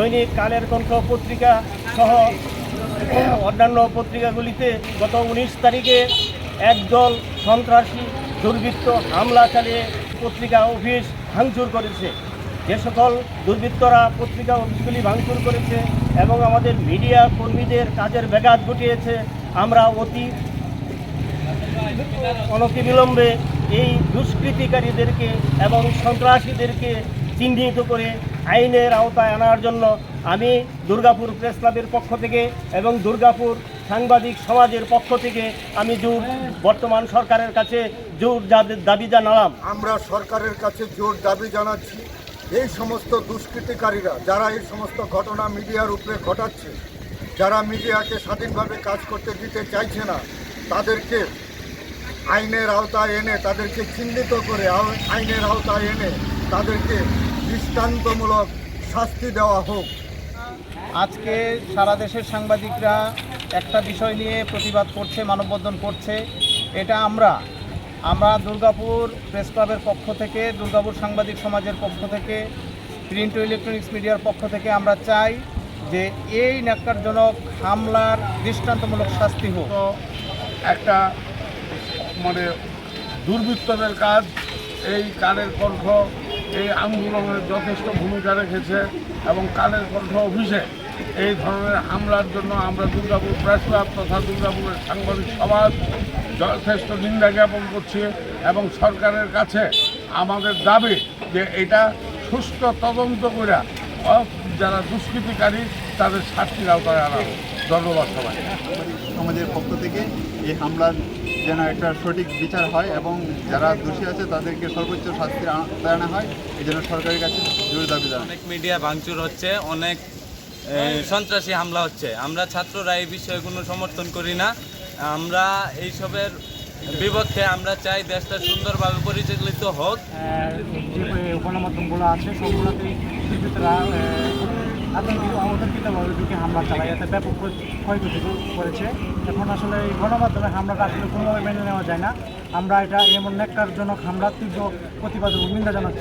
দৈনিক কালের কণ্ঠ পত্রিকা সহ অন্যান্য পত্রিকাগুলিতে গত উনিশ তারিখে একদল সন্ত্রাসী দুর্বৃত্ত হামলা চালিয়ে পত্রিকা অফিস ভাঙচুর করেছে। যে সকল দুর্বৃত্তরা পত্রিকা অফিসগুলি ভাঙচুর করেছে এবং আমাদের মিডিয়া কর্মীদের কাজের ব্যাঘাত ঘটিয়েছে, আমরা অতি অনতিবিলম্বে এই দুষ্কৃতিকারীদেরকে এবং সন্ত্রাসীদেরকে চিহ্নিত করে আইনের আওতায় আনার জন্য আমি দুর্গাপুর প্রেস ক্লাবের পক্ষ থেকে এবং দুর্গাপুর সাংবাদিক সমাজের পক্ষ থেকে আমি জোর, বর্তমান সরকারের কাছে জোর দাবি- দাবি জানালাম। আমরা সরকারের কাছে জোর দাবি জানাচ্ছি, এই সমস্ত দুষ্কৃতিকারীরা যারা এই সমস্ত ঘটনা মিডিয়ার উপরে ঘটাচ্ছে, যারা মিডিয়াকে স্বাধীনভাবে কাজ করতে দিতে চাইছে না, তাদেরকে আইনের আওতায় এনে, তাদেরকে চিহ্নিত করে আইনের আওতায় এনে তাদেরকে দৃষ্টান্তমূলক শাস্তি দেওয়া হোক। আজকে সারা দেশের সাংবাদিকরা একটা বিষয় নিয়ে প্রতিবাদ করছে মানববন্ধন করছে। এটা আমরা আমরা দুর্গাপুর প্রেস ক্লাবের পক্ষ থেকে দুর্গাপুর সাংবাদিক সমাজের পক্ষ থেকে প্রিন্ট ও ইলেকট্রনিক্স মিডিয়ার পক্ষ থেকে আমরা চাই যে এই ন্যাক্কারজনক হামলার দৃষ্টান্তমূলক শাস্তি হোক। একটা মানে দুর্বৃত্তদের কাজ এই কালের কণ্ঠ এই আন্দোলনের যথেষ্ট ভূমিকা রেখেছে এবং কালের কণ্ঠ অফিসে এই ধরনের হামলার জন্য আমরা দুর্গাপুর প্রেস ক্লাব তথা দুর্গাপুরের সাংবাদিক সমাজ যথেষ্ট নিন্দা জ্ঞাপন করছি এবং সরকারের কাছে আমাদের দাবি যে এটা সুস্থ তদন্ত করে যারা দুষ্কৃতিকারী তাদের শাস্তির আওতায় আনা হোক ধন্যবাদ সবাই সমাজের পক্ষ থেকে এই হামলার যেন একটা সঠিক বিচার হয় এবং যারা দোষী আছে তাদেরকে সর্বোচ্চ শাস্তির আওতায় আনা হয়। এই জন্য সরকারের কাছে জোর দাবি অনেক মিডিয়া ভাঙচুর হচ্ছে অনেক সন্ত্রাসী হামলা হচ্ছে। আমরা ছাত্ররা এই বিষয়ে কোনো সমর্থন করি না। আমরা এইসবের বিপক্ষে আমরা চাই দেশটা সুন্দরভাবে পরিচালিত হোক। যে গণমাধ্যমগুলো আছে সবগুলোতেই দুর্বৃত্তরা আমাদের অতর্কিতভাবে ঢুকে হামলা চালায়। এতে ব্যাপক ক্ষয়- ক্ষয়ক্ষতি করেছে। এখন আসলে এই গণমাধ্যমে হামলাটা আসলে কোনোভাবে মেনে নেওয়া যায় না। আমরা এটা এমন ন্যাক্কারজনক হামলা, তীব্র প্রতিবাদ ও নিন্দা জানাচ্ছি।